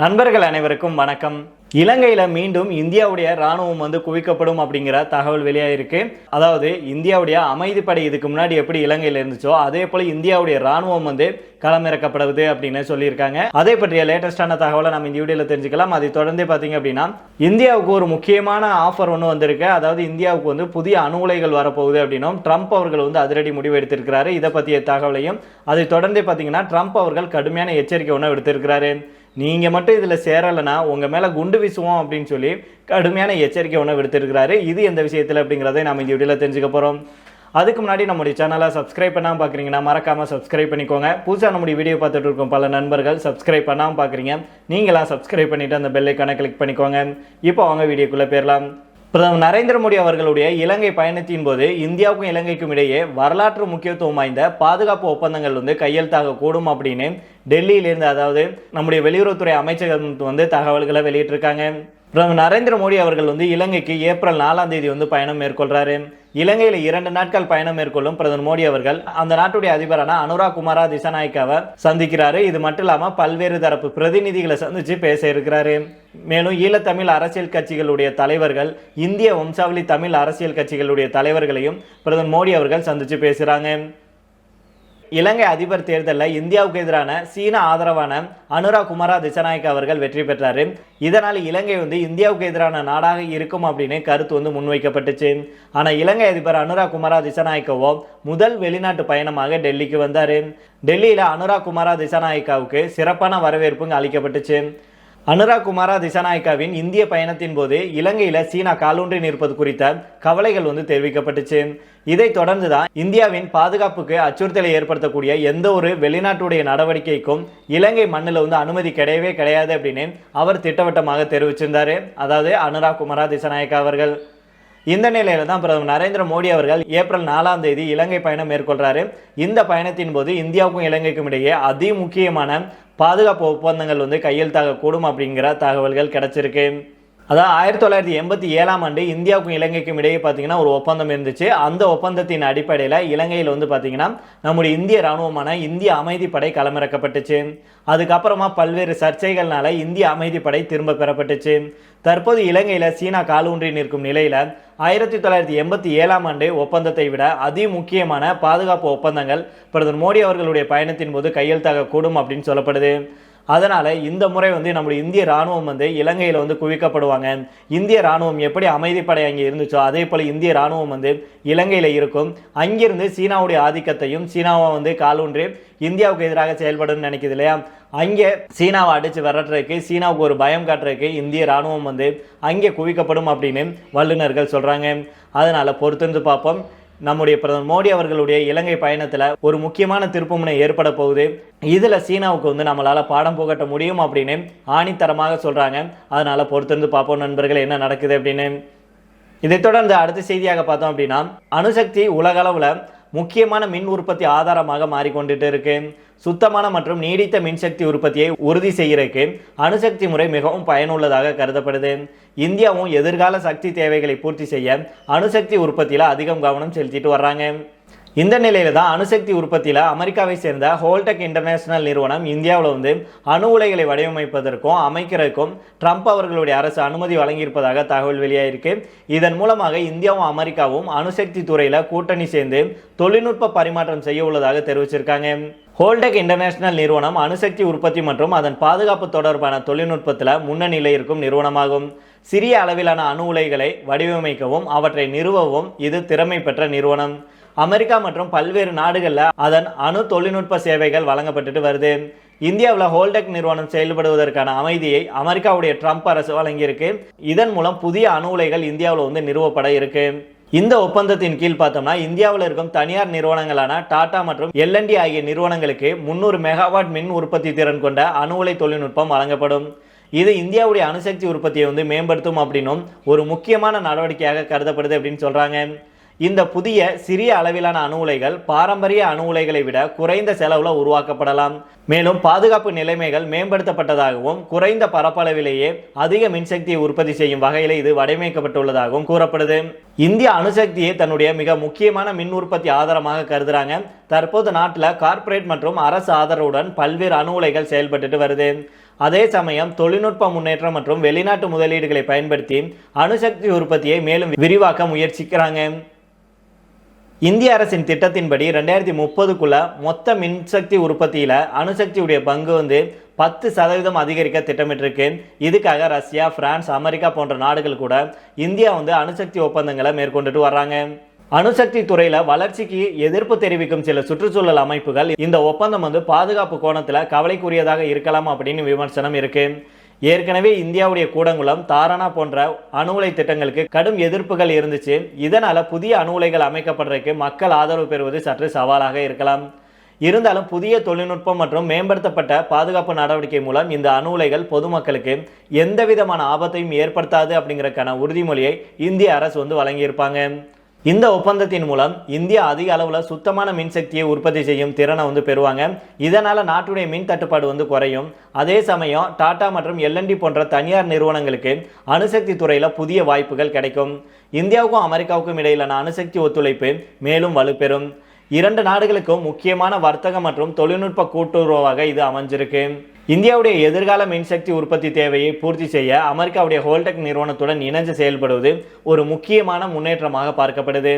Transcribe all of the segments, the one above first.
நண்பர்கள் அனைவருக்கும் வணக்கம். இலங்கையில் மீண்டும் இந்தியாவுடைய ராணுவம் வந்து குவிக்கப்படும் அப்படிங்கிற தகவல் வெளியாயிருக்கு. அதாவது இந்தியாவுடைய அமைதிப்படை இதுக்கு முன்னாடி எப்படி இலங்கையில் இருந்துச்சோ அதே போல் இந்தியாவுடைய ராணுவம் வந்து களமிறக்கப்படுது அப்படின்னு சொல்லியிருக்காங்க. அதே பற்றிய லேட்டஸ்டான தகவலை நம்ம இந்த வீடியோவில் தெரிஞ்சுக்கலாம். அதை தொடர்ந்து பார்த்தீங்க அப்படின்னா இந்தியாவுக்கு ஒரு முக்கியமான ஆஃபர் ஒன்று வந்திருக்கு. அதாவது இந்தியாவுக்கு வந்து புதிய அணு உலைகள் வரப்போகுது அப்படின்னும் ட்ரம்ப் அவர்கள் வந்து அதிரடி முடிவு எடுத்திருக்கிறாரு. இதை பற்றிய தகவலையும் அதை தொடர்ந்து பார்த்தீங்கன்னா ட்ரம்ப் அவர்கள் கடுமையான எச்சரிக்கை ஒன்று எடுத்திருக்கிறாரு நீங்கள் மட்டும் இதில் சேரலைன்னா உங்கள் மேலே குண்டு வீசுவோம் அப்படின்னு சொல்லி கடுமையான எச்சரிக்கை ஒன்று விடுத்திருக்கிறாரு. இது எந்த விஷயத்தில் அப்படிங்கிறதை நம்ம இந்த வீடியோவில் தெரிஞ்சுக்க போகிறோம் அதுக்கு முன்னாடி நம்முடைய சேனலை சப்ஸ்கிரைப் பண்ணாமல் பார்க்குறீங்கன்னா மறக்காமல் சப்ஸ்கிரைப் பண்ணிக்கோங்க. புதுசாக நம்முடைய வீடியோ பார்த்துட்டு இருக்கும் பல நண்பர்கள் சப்ஸ்கிரைப் பண்ணாமல் பார்க்குறீங்க நீங்களாம் சப்ஸ்கிரைப் பண்ணிவிட்டு அந்த பெல்லைக்கான கிளிக் பண்ணிக்கோங்க. இப்போ அவங்க வீடியோக்குள்ளே போயிடலாம். பிரதமர் நரேந்திர மோடி அவர்களுடைய இலங்கை பயணத்தின் போது இந்தியாவுக்கும் இலங்கைக்கும் இடையே வரலாற்று முக்கியத்துவம் வாய்ந்த பாதுகாப்பு ஒப்பந்தங்கள் வந்து கையெழுத்தாக கூடும் அப்படின்னு டெல்லியிலிருந்து அதாவது நம்முடைய வெளியுறவுத்துறை அமைச்சகம் வந்து தகவல்களை வெளியிட்டிருக்காங்க. பிரதமர் நரேந்திர மோடி அவர்கள் வந்து இலங்கைக்கு ஏப்ரல் நாலாம் தேதி வந்து பயணம் மேற்கொள்கிறாரு இலங்கையில் இரண்டு நாட்கள் பயணம் மேற்கொள்ளும் பிரதமர் மோடி அவர்கள். அந்த நாட்டுடைய அதிபரான அனுராக் குமாரா திசாநாயக்காவை சந்திக்கிறாரு. இது மட்டும் இல்லாமல் பல்வேறு தரப்பு பிரதிநிதிகளை சந்திச்சு பேச இருக்கிறாரு. மேலும் ஈழத்தமிழ் அரசியல் கட்சிகளுடைய தலைவர்கள் இந்திய வம்சாவளி தமிழ் அரசியல் கட்சிகளுடைய தலைவர்களையும் பிரதமர் மோடி அவர்கள் சந்திச்சு பேசுகிறாங்க இலங்கை அதிபர் தேர்தலில் இந்தியாவுக்கு எதிரான சீன ஆதரவான அனுரா குமாரா திசநாயக்க அவர்கள் வெற்றி பெற்றார். இதனால் இலங்கை வந்து இந்தியாவுக்கு எதிரான நாடாக இருக்கும் அப்படின்னு கருத்து வந்து முன்வைக்கப்பட்டுச்சு. ஆனால் இலங்கை அதிபர் அனுரா குமாரா திசநாயக்கவோ முதல் வெளிநாட்டு பயணமாக டெல்லிக்கு வந்தார். டெல்லியில் அனுரா குமாரா திசநாயக்காவுக்கு சிறப்பான வரவேற்பு அளிக்கப்பட்டுச்சு. அனுராக் குமாரா திசாநாயக்காவின் இந்திய பயணத்தின் போது இலங்கையில சீனா காலூன்றி நிற்பது குறித்த கவலைகள் வந்து தெரிவிக்கப்பட்டுச்சு. இதை தொடர்ந்து தான் இந்தியாவின் பாதுகாப்புக்கு அச்சுறுத்தலை ஏற்படுத்தக்கூடிய எந்த ஒரு வெளிநாட்டுடைய நடவடிக்கைக்கும் இலங்கை மண்ணில் வந்து அனுமதி கிடையவே கிடையாது அப்படின்னு அவர் திட்டவட்டமாக தெரிவிச்சிருந்தாரு. அதாவது அனுராக் குமாரா திசாநாயக்கா அவர்கள். இந்த நிலையில தான் பிரதமர் நரேந்திர மோடி அவர்கள் ஏப்ரல் நாலாம் தேதி இலங்கை பயணம் மேற்கொள்றாரு. இந்த பயணத்தின் போது இந்தியாவுக்கும் இலங்கைக்கும் இடையே அதி முக்கியமான பாதுகாப்பு ஒப்பந்தங்கள் வந்து கையெழுத்தாக கூடும் அப்படிங்கிற தகவல்கள் கிடச்சிருக்கு. அதாவது ஆயிரத்தி தொள்ளாயிரத்தி எண்பத்தி ஏழாம் ஆண்டு இந்தியாவுக்கும் இலங்கைக்கும் இடையே பார்த்தீங்கன்னா ஒரு ஒப்பந்தம் இருந்துச்சு. அந்த ஒப்பந்தத்தின் அடிப்படையில் இலங்கையில் வந்து பார்த்தீங்கன்னா நம்முடைய இந்திய ராணுவமான இந்திய அமைதிப்படை களமிறக்கப்பட்டுச்சு. அதுக்கப்புறமா பல்வேறு சர்ச்சைகள்னால இந்திய அமைதிப்படை திரும்ப பெறப்பட்டுச்சு. தற்போது இலங்கையில் சீனா காலூன்றி நிற்கும் நிலையில் ஆயிரத்தி தொள்ளாயிரத்தி எண்பத்தி ஏழாம் ஆண்டு ஒப்பந்தத்தை விட அதி முக்கியமான பாதுகாப்பு ஒப்பந்தங்கள் பிரதமர் மோடி அவர்களுடைய பயணத்தின் போது கையெழுத்தாக கூடும் அப்படின்னு சொல்லப்படுது. அதனால் இந்த முறை வந்து நம்முடைய இந்திய ராணுவம் வந்து இலங்கையில் வந்து குவிக்கப்படுவாங்க. இந்திய ராணுவம் எப்படி அமைதிப்படை அங்கே இருந்துச்சோ அதே போல் இந்திய ராணுவம் வந்து இலங்கையில் இருக்கும். அங்கிருந்து சீனாவுடைய ஆதிக்கத்தையும் சீனாவை வந்து காலூன்றி இந்தியாவுக்கு எதிராக செயல்படும்னு நினைக்குது இல்லையா? அங்கே சீனாவை அடித்து விரட்டுறதுக்கு சீனாவுக்கு ஒரு பயம் காட்டுறதுக்கு இந்திய ராணுவம் வந்து அங்கே குவிக்கப்படும் அப்படின்னு வல்லுநர்கள் சொல்கிறாங்க அதனால் பொறுத்திருந்து பார்ப்போம். நம்முடைய பிரதமர் மோடி அவர்களுடைய இலங்கை பயணத்தில் ஒரு முக்கியமான திருப்புமுனை ஏற்பட போகுது. இதில் சீனாவுக்கு வந்து நம்மளால் பாடம் புகட்ட முடியும் அப்படின்னு ஆணித்தரமாக சொல்கிறாங்க அதனால் பொறுத்திருந்து பார்ப்போம் நண்பர்கள் என்ன நடக்குது அப்படின்னு. இதை தொடர்ந்து அடுத்த செய்தியாக பார்த்தோம் அப்படின்னா அணுசக்தி உலகளவில் முக்கியமான மின் உற்பத்தி ஆதாரமாக மாறிக்கொண்டுட்டு இருக்கு. சுத்தமான மற்றும் நீடித்த மின்சக்தி உற்பத்தியை உறுதி செய்கிறதுக்கு அணுசக்தி முறை மிகவும் பயனுள்ளதாக கருதப்படுது. இந்தியாவும் எதிர்கால சக்தி தேவைகளை பூர்த்தி செய்ய அணுசக்தி உற்பத்தியில் அதிகம் கவனம் செலுத்திட்டு வர்றாங்க. இந்த நிலையில் தான் அணுசக்தி உற்பத்தியில் அமெரிக்காவை சேர்ந்த ஹோல்டெக் இன்டர்நேஷனல் நிறுவனம் இந்தியாவில் வந்து அணு உலைகளை வடிவமைப்பதற்கும் அமைக்கிறதுக்கும் ட்ரம்ப் அவர்களுடைய அரசு அனுமதி வழங்கியிருப்பதாக தகவல் வெளியாயிருக்கு. இதன் மூலமாக இந்தியாவும் அமெரிக்காவும் அணுசக்தி துறையில் கூட்டணி சேர்ந்து தொழில்நுட்ப பரிமாற்றம் செய்ய உள்ளதாக தெரிவிச்சிருக்காங்க. ஹோல்டெக் இன்டர்நேஷனல் நிறுவனம் அணுசக்தி உற்பத்தி மற்றும் அதன் பாதுகாப்பு தொடர்பான தொழில்நுட்பத்தில் முன்னணியில் இருக்கும் நிறுவனமாகும். சிறிய அளவிலான அணு உலைகளை வடிவமைக்கவும் அவற்றை நிறுவவும் இது திறமை பெற்ற நிறுவனம். அமெரிக்கா மற்றும் பல்வேறு நாடுகளில் அதன் அணு தொழில்நுட்ப சேவைகள் வழங்கப்பட்டுட்டு வருது. இந்தியாவில் ஹோல்டெக் நிறுவனம் செயல்படுவதற்கான அமைதியை அமெரிக்காவுடைய ட்ரம்ப் அரசு வழங்கியிருக்கு. இதன் மூலம் புதிய அணு உலைகள் இந்தியாவில் வந்து நிறுவப்பட இருக்கு. இந்த ஒப்பந்தத்தின் கீழ் பார்த்தோம்னா இந்தியாவில் இருக்கும் தனியார் நிறுவனங்களான டாடா மற்றும் எல்என்டி ஆகிய நிறுவனங்களுக்கு முன்னூறு மெகாவாட் மின் உற்பத்தி திறன் கொண்ட அணு உலை தொழில்நுட்பம் வழங்கப்படும். இது இந்தியாவுடைய அணுசக்தி உற்பத்தியை வந்து மேம்படுத்தும் அப்படின்னும் ஒரு முக்கியமான நடவடிக்கையாக கருதப்படுது அப்படின்னு சொல்கிறாங்க இந்த புதிய சிறிய அளவிலான அணு உலைகள் பாரம்பரிய அணு உலைகளை விட குறைந்த செலவில் உருவாக்கப்படலாம். மேலும் பாதுகாப்பு நிலைமைகள் மேம்படுத்தப்பட்டதாகவும் குறைந்த பரப்பளவிலேயே அதிக மின்சக்தியை உற்பத்தி செய்யும் வகையில் இது வடிவமைக்கப்பட்டுள்ளதாகவும் கூறப்படுது. இந்திய அணுசக்தியை தன்னுடைய மிக முக்கியமான மின் உற்பத்தி ஆதாரமாக கருதுறாங்க. தற்போது நாட்டில் கார்ப்பரேட் மற்றும் அரசு ஆதரவுடன் பல்வேறு அணு உலைகள் செயல்பட்டுட்டு வருது. அதே சமயம் தொழில்நுட்ப முன்னேற்றம் மற்றும் வெளிநாட்டு முதலீடுகளை பயன்படுத்தி அணுசக்தி உற்பத்தியை மேலும் விரிவாக்க முயற்சிக்கிறாங்க. இந்திய அரசின் திட்டத்தின்படி ரெண்டாயிரத்தி முப்பதுக்குள்ள மொத்த மின்சக்தி உற்பத்தியில் அணுசக்தியுடைய பங்கு வந்து பத்து சதவீதம் அதிகரிக்க திட்டமிட்டிருக்கு. இதுக்காக ரஷ்யா பிரான்ஸ் அமெரிக்கா போன்ற நாடுகள் கூட இந்தியா வந்து அணுசக்தி ஒப்பந்தங்களை மேற்கொண்டுட்டு வர்றாங்க. அணுசக்தி துறையில வளர்ச்சிக்கு எதிர்ப்பு தெரிவிக்கும் சில சுற்றுச்சூழல் அமைப்புகள் இந்த ஒப்பந்தம் வந்து பாதுகாப்பு கோணத்துல கவலைக்குரியதாக இருக்கலாம் அப்படின்னு விமர்சனம் இருக்கு. ஏற்கனவே இந்தியாவுடைய கூடங்குளம் தாரானா போன்ற அணு உலை திட்டங்களுக்கு கடும் எதிர்ப்புகள் இருந்துச்சு. இதனால் புதிய அணு உலைகள் அமைக்கப்படுறதுக்கு மக்கள் ஆதரவு பெறுவது சற்று சவாலாக இருக்கலாம். இருந்தாலும் புதிய தொழில்நுட்பம் மற்றும் மேம்படுத்தப்பட்ட பாதுகாப்பு நடவடிக்கை மூலம் இந்த அணு உலைகள் பொதுமக்களுக்கு எந்த விதமான ஆபத்தையும் ஏற்படுத்தாது அப்படிங்கிறதுக்கான உறுதிமொழியை இந்திய அரசு வந்து வழங்கியிருப்பாங்க. இந்த ஒப்பந்தத்தின் மூலம் இந்தியா அதிக அளவில் சுத்தமான மின்சக்தியை உற்பத்தி செய்யும் திறனை வந்து பெறுவாங்க. இதனால் நாட்டுடைய மின் தட்டுப்பாடு வந்து குறையும். அதே சமயம் டாடா மற்றும் எல்என்டி போன்ற தனியார் நிறுவனங்களுக்கு அணுசக்தி துறையில் புதிய வாய்ப்புகள் கிடைக்கும். இந்தியாவுக்கும் அமெரிக்காவுக்கும் இடையிலான அணுசக்தி ஒத்துழைப்பு மேலும் வலுப்பெறும். இரண்டு நாடுகளுக்கும் முக்கியமான வர்த்தக மற்றும் தொழில்நுட்ப கூட்டுறவாக இது அமைஞ்சிருக்கு. இந்தியாவுடைய எதிர்கால மின்சக்தி உற்பத்தி தேவையை பூர்த்தி செய்ய அமெரிக்காவுடைய ஹோல்டெக் நிறுவனத்துடன் இணைந்து செயல்படுவது ஒரு முக்கியமான முன்னேற்றமாக பார்க்கப்படுது.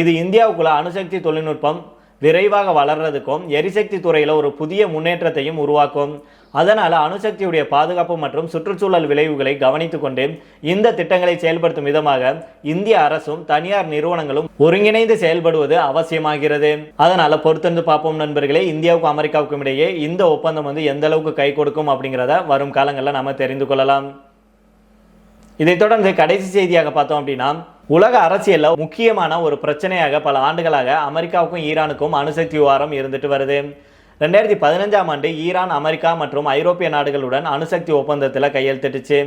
இது இந்தியாவுக்குள்ள அணுசக்தி தொழில்நுட்பம் விரைவாக வளர்றதுக்கும் எரிசக்தி துறையில் ஒரு புதிய முன்னேற்றத்தையும் உருவாக்கும். அதனால் அணுசக்தியுடைய பாதுகாப்பு மற்றும் சுற்றுச்சூழல் விளைவுகளை கவனித்துக் கொண்டு இந்த திட்டங்களை செயல்படுத்தும் விதமாக இந்திய அரசும் தனியார் நிறுவனங்களும் ஒருங்கிணைந்து செயல்படுவது அவசியமாகிறது. அதனால பொறுத்திருந்து பார்ப்போம் நண்பர்களே இந்தியாவுக்கும் அமெரிக்காவுக்கும் இடையே இந்த ஒப்பந்தம் வந்து எந்த அளவுக்கு கை கொடுக்கும் அப்படிங்கிறத வரும் காலங்களில் நம்ம தெரிந்து கொள்ளலாம். இதைத் தொடர்ந்து கடைசி செய்தியாக பார்த்தோம் அப்படின்னா உலக அரசியலில் முக்கியமான ஒரு பிரச்சனையாக பல ஆண்டுகளாக அமெரிக்காவுக்கும் ஈரானுக்கும் அணுசக்தி விவகாரம் இருந்துட்டு வருது. ரெண்டாயிரத்தி பதினஞ்சாம் ஆண்டு ஈரான் அமெரிக்கா மற்றும் ஐரோப்பிய நாடுகளுடன் அணுசக்தி ஒப்பந்தத்தில் கையெழுத்திட்டுச்சு.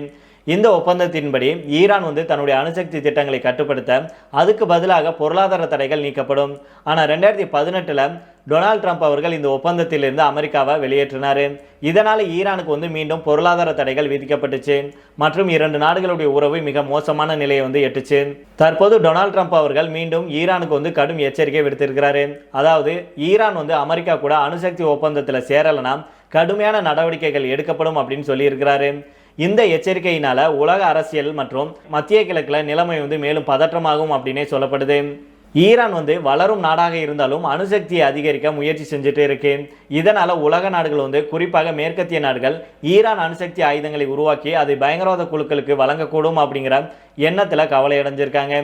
இந்த ஒப்பந்தத்தின்படி ஈரான் வந்து தன்னுடைய அணுசக்தி திட்டங்களை கட்டுப்படுத்த அதுக்கு பதிலாக பொருளாதார தடைகள் நீக்கப்படும். ஆனால் ரெண்டாயிரத்தி பதினெட்டில் டொனால்ட் ட்ரம்ப் அவர்கள் இந்த ஒப்பந்தத்திலிருந்து அமெரிக்காவை வெளியேற்றினார். இதனால் ஈரானுக்கு வந்து மீண்டும் பொருளாதார தடைகள் விதிக்கப்பட்டுச்சு. மற்றும் இரண்டு நாடுகளுடைய உறவு மிக மோசமான நிலையை வந்து எட்டுச்சு. தற்போது டொனால்ட் ட்ரம்ப் அவர்கள் மீண்டும் ஈரானுக்கு வந்து கடும் எச்சரிக்கை விடுத்திருக்கிறாரு. அதாவது ஈரான் வந்து அமெரிக்கா கூட அணுசக்தி ஒப்பந்தத்தில் சேரலைனா கடுமையான நடவடிக்கைகள் எடுக்கப்படும் அப்படின்னு சொல்லியிருக்கிறாரு. இந்த எச்சரிக்கையினால உலக அரசியல் மற்றும் மத்திய கிழக்கில் நிலைமை வந்து மேலும் பதற்றமாகும் அப்படின்னே சொல்லப்படுது. ஈரான் வந்து வளரும் நாடாக இருந்தாலும் அணுசக்தியை அதிகரிக்க முயற்சி செஞ்சுட்டு இருக்கு. இதனால உலக நாடுகள் வந்து குறிப்பாக மேற்கத்திய நாடுகள் ஈரான் அணுசக்தி ஆயுதங்களை உருவாக்கி அதை பயங்கரவாத குழுக்களுக்கு வழங்கக்கூடும் அப்படிங்கிற எண்ணத்துல கவலை அடைஞ்சிருக்காங்க.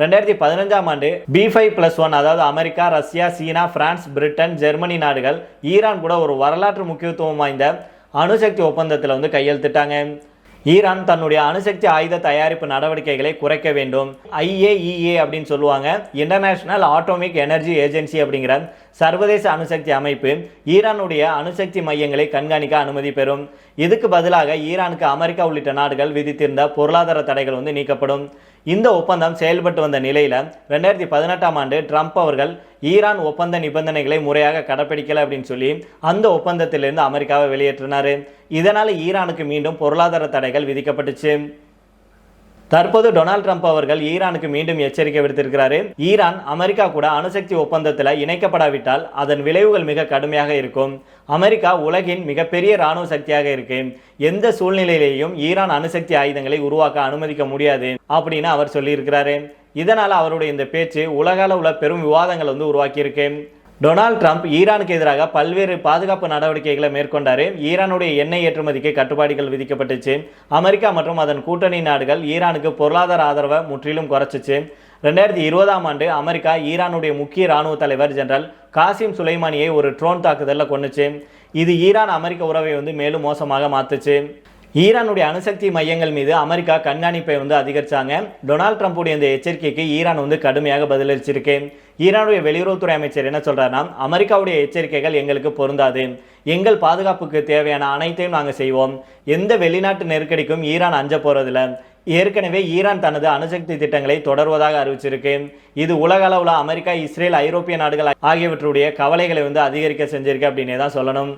ரெண்டாயிரத்தி பதினஞ்சாம் ஆண்டு பி ஃபைவ் பிளஸ் ஒன் அதாவது America Russia China France Britain Germany நாடுகள் ஈரான் கூட ஒரு வரலாற்று முக்கியத்துவம் வாய்ந்த அணுசக்தி ஒப்பந்தத்தில் வந்து கையெழுத்திட்டாங்க. ஈரான் தன்னுடைய அணுசக்தி ஆயுத தயாரிப்பு நடவடிக்கைகளை குறைக்க வேண்டும். ஐஏஇஏ அப்படின்னு சொல்லுவாங்க. இன்டர்நேஷனல் ஆட்டோமிக் எனர்ஜி ஏஜென்சி அப்படிங்கிற சர்வதேச அணுசக்தி அமைப்பு ஈரானுடைய அணுசக்தி மையங்களை கண்காணிக்க அனுமதி பெறும். இதுக்கு பதிலாக ஈரானுக்கு அமெரிக்கா உள்ளிட்ட நாடுகள் விதித்திருந்த பொருளாதார தடைகள் வந்து நீக்கப்படும். இந்த ஒப்பந்தம் செயல்பட்டு வந்த நிலையில் ரெண்டாயிரத்தி பதினெட்டாம் ஆண்டு ட்ரம்ப் அவர்கள் ஈரான் ஒப்பந்த நிபந்தனைகளை முறையாக கடைப்பிடிக்கலை அப்படின்னு சொல்லி அந்த ஒப்பந்தத்திலிருந்து அமெரிக்காவை வெளியேற்றினார். இதனால் ஈரானுக்கு மீண்டும் பொருளாதார தடைகள் விதிக்கப்பட்டுச்சு. தற்போது டொனால்ட் ட்ரம்ப் அவர்கள் ஈரானுக்கு மீண்டும் எச்சரிக்கை விடுத்திருக்கிறாரு. ஈரான் அமெரிக்கா கூட அணுசக்தி ஒப்பந்தத்தில் இணைக்கப்படாவிட்டால் அதன் விளைவுகள் மிக கடுமையாக இருக்கும். அமெரிக்கா உலகின் மிகப்பெரிய இராணுவ சக்தியாக இருக்கு. எந்த சூழ்நிலையிலேயும் ஈரான் அணுசக்தி ஆயுதங்களை உருவாக்க அனுமதிக்க முடியாது அப்படின்னு அவர் சொல்லியிருக்கிறாரு. இதனால் அவருடைய இந்த பேச்சு உலக அளவுல பெரும் விவாதங்கள் வந்து உருவாக்கியிருக்கு. டொனால்ட் ட்ரம்ப் ஈரானுக்கு எதிராக பல்வேறு பாதுகாப்பு நடவடிக்கைகளை மேற்கொண்டார். ஈரானுடைய எண்ணெய் ஏற்றுமதிக்கு கட்டுப்பாடுகள் விதிக்கப்பட்டுச்சு. அமெரிக்கா மற்றும் அதன் கூட்டணி நாடுகள் ஈரானுக்கு பொருளாதார ஆதரவை முற்றிலும் குறைச்சிச்சு. ரெண்டாயிரத்தி இருபதாம் ஆண்டு அமெரிக்கா ஈரானுடைய முக்கிய இராணுவ தலைவர் ஜெனரல் காசிம் சுலைமானியை ஒரு ட்ரோன் தாக்குதலில் கொண்டுச்சு இது ஈரான் அமெரிக்க உறவை வந்து மேலும் மோசமாக மாத்துச்சு. ஈரானுடைய அணுசக்தி மையங்கள் மீது அமெரிக்கா கண்காணிப்பை வந்து அதிகரிச்சாங்க. டொனால்ட் ட்ரம்ப்புடைய இந்த எச்சரிக்கைக்கு ஈரான் வந்து கடுமையாக பதிலளிச்சிருக்கு. ஈரானுடைய வெளியுறவுத்துறை அமைச்சர் என்ன சொல்கிறாருன்னா அமெரிக்காவுடைய எச்சரிக்கைகள் எங்களுக்கு பொருந்தாது. எங்கள் பாதுகாப்புக்கு தேவையான அனைத்தையும் நாங்கள் செய்வோம். எந்த வெளிநாட்டு நெருக்கடிக்கும் ஈரான் அஞ்ச போகிறதில்ல ஏற்கனவே ஈரான் தனது அணுசக்தி திட்டங்களை தொடர்வதாக அறிவிச்சிருக்கு. இது உலக அளவில் அமெரிக்கா இஸ்ரேல் ஐரோப்பிய நாடுகள் ஆகியவற்றுடைய கவலைகளை வந்து அதிகரிக்க செஞ்சிருக்கு அப்படின்னே தான் சொல்லணும்.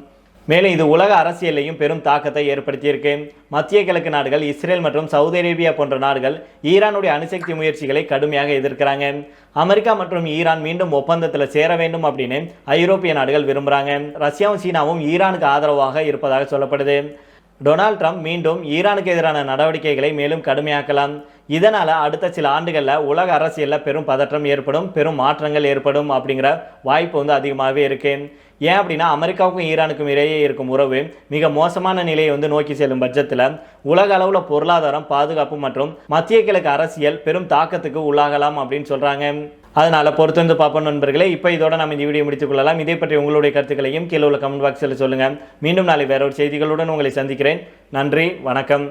மேலும் இது உலக அரசியலையும் பெரும் தாக்கத்தை ஏற்படுத்தியிருக்கு. மத்திய கிழக்கு நாடுகள் இஸ்ரேல் மற்றும் சவுதி அரேபியா போன்ற நாடுகள் ஈரானுடைய அணுசக்தி முயற்சிகளை கடுமையாக எதிர்க்கிறாங்க. அமெரிக்கா மற்றும் ஈரான் மீண்டும் ஒப்பந்தத்தில் சேர வேண்டும் அப்படின்னு ஐரோப்பிய நாடுகள் விரும்புகிறாங்க ரஷ்யாவும் சீனாவும் ஈரானுக்கு ஆதரவாக இருப்பதாக சொல்லப்படுது. டொனால்ட் ட்ரம்ப் மீண்டும் ஈரானுக்கு எதிரான நடவடிக்கைகளை மேலும் கடுமையாக்கலாம். இதனால் அடுத்த சில ஆண்டுகளில் உலக அரசியலில் பெரும் பதற்றம் ஏற்படும் பெரும் மாற்றங்கள் ஏற்படும் அப்படிங்கிற வாய்ப்பு வந்து அதிகமாகவே இருக்கு. ஏன் அப்படின்னா அமெரிக்காவுக்கும் ஈரானுக்கும் இடையே இருக்கும் உறவு மிக மோசமான நிலையை வந்து நோக்கி செல்லும் பட்சத்தில் உலக அளவில் பொருளாதாரம் பாதுகாப்பு மற்றும் மத்திய கிழக்கு அரசியல் பெரும் தாக்கத்துக்கு உள்ளாகலாம் அப்படின்னு சொல்கிறாங்க அதனால் பொறுத்து பொறுத்திருந்து பார்ப்போம் நண்பர்களே. இப்போ இதோட நம்ம இந்த வீடியோ முடித்துக் கொள்ளலாம். இதை பற்றி உங்களுடைய கருத்துக்களையும் கீழே உள்ள கமெண்ட் பாக்ஸில் சொல்லுங்கள் மீண்டும் நாளை வேற ஒரு செய்திகளுடன் உங்களை சந்திக்கிறேன். நன்றி வணக்கம்.